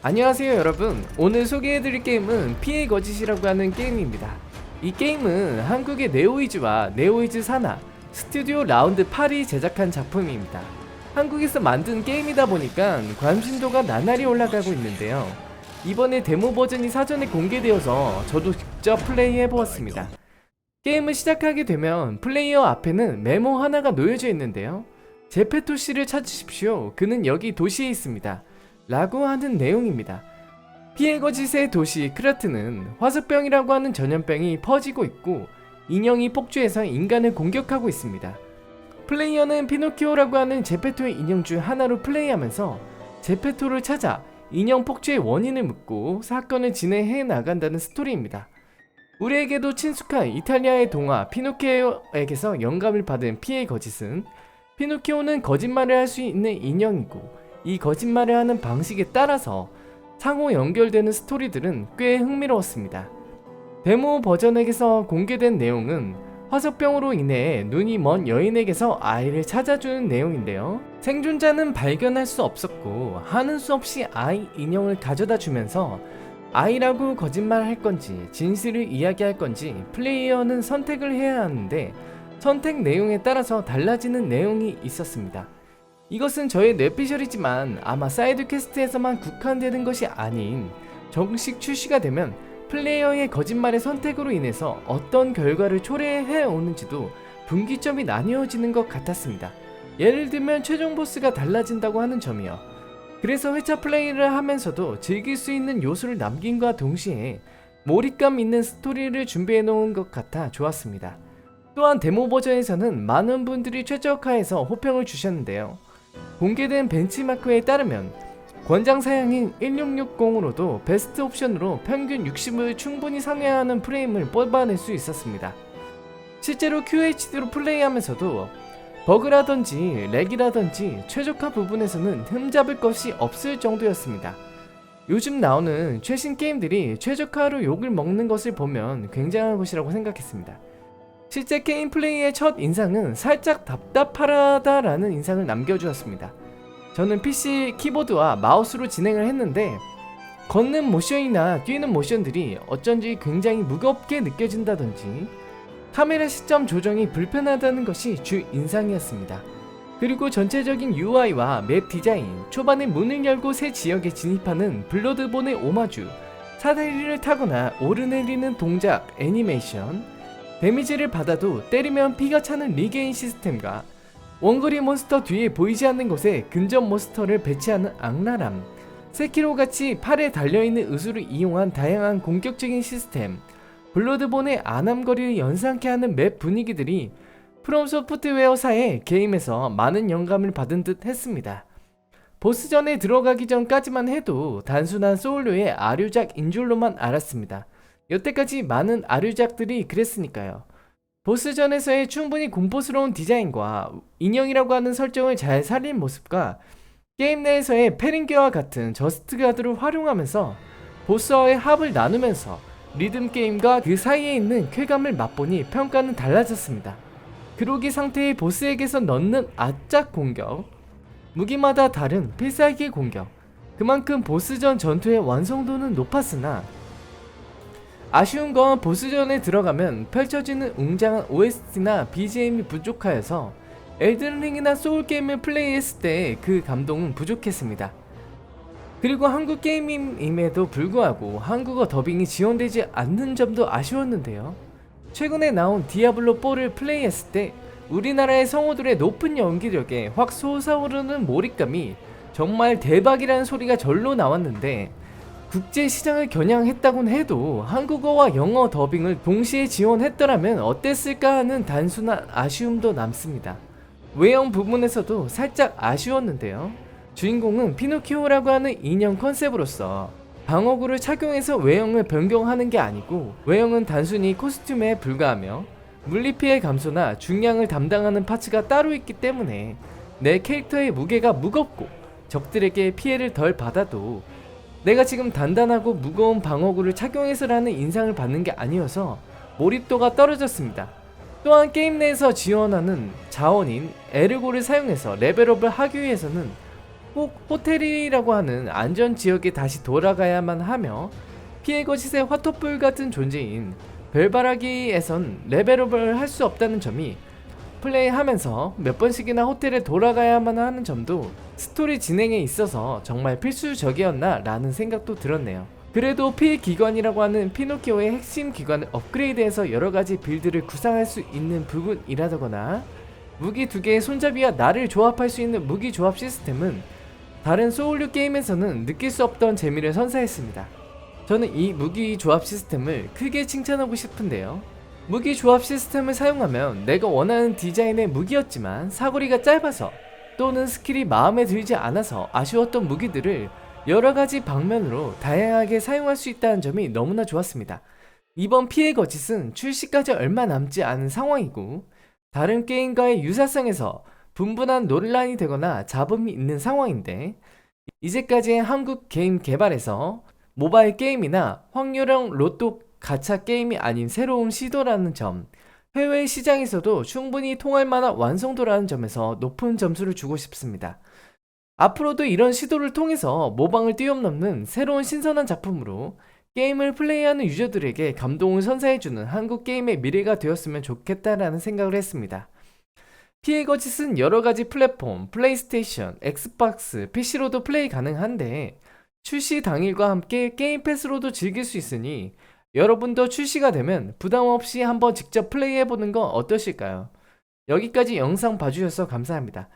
안녕하세요 여러분. 오늘 소개해드릴 게임은 피해 거짓이라고 하는 게임입니다. 이 게임은 한국의 네오이즈와 네오이즈 사나 스튜디오 라운드 8이 제작한 작품입니다. 한국에서 만든 게임이다 보니까 관심도가 나날이 올라가고 있는데요. 이번에 데모 버전이 사전에 공개되어서 저도 직접 플레이해보았습니다. 게임을 시작하게 되면 플레이어 앞에는 메모 하나가 놓여져 있는데요. 제페토 씨를 찾으십시오. 그는 여기 도시에 있습니다 라고 하는 내용입니다. 피해 거짓의 도시 크라트는 화석병이라고 하는 전염병이 퍼지고 있고 인형이 폭주해서 인간을 공격하고 있습니다. 플레이어는 피노키오라고 하는 제페토의 인형 중 하나로 플레이하면서 제페토를 찾아 인형 폭주의 원인을 묻고 사건을 진행해 나간다는 스토리입니다. 우리에게도 친숙한 이탈리아의 동화 피노키오에게서 영감을 받은 피해 거짓은 피노키오는 거짓말을 할 수 있는 인형이고 이 거짓말을 하는 방식에 따라서 상호 연결되는 스토리들은 꽤 흥미로웠습니다. 데모 버전에게서 공개된 내용은 화석병으로 인해 눈이 먼 여인에게서 아이를 찾아주는 내용인데요. 생존자는 발견할 수 없었고 하는 수 없이 아이 인형을 가져다 주면서 아이라고 거짓말할 건지 진실을 이야기할 건지 플레이어는 선택을 해야 하는데 선택 내용에 따라서 달라지는 내용이 있었습니다. 이것은 저의 뇌피셜이지만 아마 사이드 퀘스트에서만 국한되는 것이 아닌 정식 출시가 되면 플레이어의 거짓말의 선택으로 인해서 어떤 결과를 초래해 오는지도 분기점이 나뉘어지는 것 같았습니다. 예를 들면 최종 보스가 달라진다고 하는 점이요. 그래서 회차 플레이를 하면서도 즐길 수 있는 요소를 남긴과 동시에 몰입감 있는 스토리를 준비해 놓은 것 같아 좋았습니다. 또한 데모 버전에서는 많은 분들이 최적화해서 호평을 주셨는데요. 공개된 벤치마크에 따르면 권장 사양인 1660으로도 베스트 옵션으로 평균 60을 충분히 상회하는 프레임을 뽑아낼 수 있었습니다. 실제로 QHD로 플레이하면서도 버그라든지 렉이라든지 최적화 부분에서는 흠잡을 것이 없을 정도였습니다. 요즘 나오는 최신 게임들이 최적화로 욕을 먹는 것을 보면 굉장한 것이라고 생각했습니다. 실제 게임 플레이의 첫 인상은 살짝 답답하다라는 인상을 남겨주었습니다. 저는 PC 키보드와 마우스로 진행을 했는데 걷는 모션이나 뛰는 모션들이 어쩐지 굉장히 무겁게 느껴진다든지 카메라 시점 조정이 불편하다는 것이 주 인상이었습니다. 그리고 전체적인 UI와 맵 디자인, 초반에 문을 열고 새 지역에 진입하는 블러드본의 오마주, 사다리를 타거나 오르내리는 동작, 애니메이션, 데미지를 받아도 때리면 피가 차는 리게인 시스템과 원거리 몬스터 뒤에 보이지 않는 곳에 근접 몬스터를 배치하는 악랄함, 세키로 같이 팔에 달려있는 의수를 이용한 다양한 공격적인 시스템, 블러드본의 안함거리를 연상케 하는 맵 분위기들이 프롬 소프트웨어사의 게임에서 많은 영감을 받은 듯 했습니다. 보스전에 들어가기 전까지만 해도 단순한 소울류의 아류작 인 줄로만 알았습니다. 여태까지 많은 아류작들이 그랬으니까요. 보스전에서의 충분히 공포스러운 디자인과 인형이라고 하는 설정을 잘 살린 모습과 게임 내에서의 페링게와 같은 저스트 가드를 활용하면서 보스와의 합을 나누면서 리듬 게임과 그 사이에 있는 쾌감을 맛보니 평가는 달라졌습니다. 그로기 상태의 보스에게서 넣는 아짝 공격, 무기마다 다른 필살기 공격, 그만큼 보스전 전투의 완성도는 높았으나 아쉬운 건 보스전에 들어가면 펼쳐지는 웅장한 OST나 BGM이 부족하여서 엘든링이나 소울게임을 플레이했을 때 그 감동은 부족했습니다. 그리고 한국 게임임에도 불구하고 한국어 더빙이 지원되지 않는 점도 아쉬웠는데요. 최근에 나온 디아블로4를 플레이했을 때 우리나라의 성우들의 높은 연기력에 확 솟아오르는 몰입감이 정말 대박이라는 소리가 절로 나왔는데 국제 시장을 겨냥했다곤 해도 한국어와 영어 더빙을 동시에 지원했더라면 어땠을까 하는 단순한 아쉬움도 남습니다. 외형 부분에서도 살짝 아쉬웠는데요. 주인공은 피노키오라고 하는 인형 컨셉으로서 방어구를 착용해서 외형을 변경하는 게 아니고 외형은 단순히 코스튬에 불과하며 물리피해 감소나 중량을 담당하는 파츠가 따로 있기 때문에 내 캐릭터의 무게가 무겁고 적들에게 피해를 덜 받아도 내가 지금 단단하고 무거운 방어구를 착용해서라는 인상을 받는 게 아니어서 몰입도가 떨어졌습니다. 또한 게임 내에서 지원하는 자원인 에르고를 사용해서 레벨업을 하기 위해서는 꼭 호텔이라고 하는 안전 지역에 다시 돌아가야만 하며 피해 거짓의 화토불 같은 존재인 별바라기에선 레벨업을 할 수 없다는 점이 플레이하면서 몇 번씩이나 호텔에 돌아가야만 하는 점도 스토리 진행에 있어서 정말 필수적이었나 라는 생각도 들었네요. 그래도 피해 기관이라고 하는 피노키오의 핵심 기관을 업그레이드해서 여러 가지 빌드를 구상할 수 있는 부분이라거나 무기 두 개의 손잡이와 날을 조합할 수 있는 무기 조합 시스템은 다른 소울류 게임에서는 느낄 수 없던 재미를 선사했습니다. 저는 이 무기 조합 시스템을 크게 칭찬하고 싶은데요. 무기 조합 시스템을 사용하면 내가 원하는 디자인의 무기였지만 사거리가 짧아서 또는 스킬이 마음에 들지 않아서 아쉬웠던 무기들을 여러 가지 방면으로 다양하게 사용할 수 있다는 점이 너무나 좋았습니다. 이번 피해 거짓은 출시까지 얼마 남지 않은 상황이고 다른 게임과의 유사성에서 분분한 논란이 되거나 잡음이 있는 상황인데 이제까지의 한국 게임 개발에서 모바일 게임이나 확률형 로또 가챠 게임이 아닌 새로운 시도라는 점 해외 시장에서도 충분히 통할 만한 완성도라는 점에서 높은 점수를 주고 싶습니다. 앞으로도 이런 시도를 통해서 모방을 뛰어넘는 새로운 신선한 작품으로 게임을 플레이하는 유저들에게 감동을 선사해주는 한국 게임의 미래가 되었으면 좋겠다라는 생각을 했습니다. 피해 거짓은 여러 가지 플랫폼, 플레이스테이션, 엑스박스, PC로도 플레이 가능한데 출시 당일과 함께 게임 패스로도 즐길 수 있으니 여러분도 출시가 되면 부담 없이 한번 직접 플레이해보는 건 어떠실까요? 여기까지 영상 봐주셔서 감사합니다.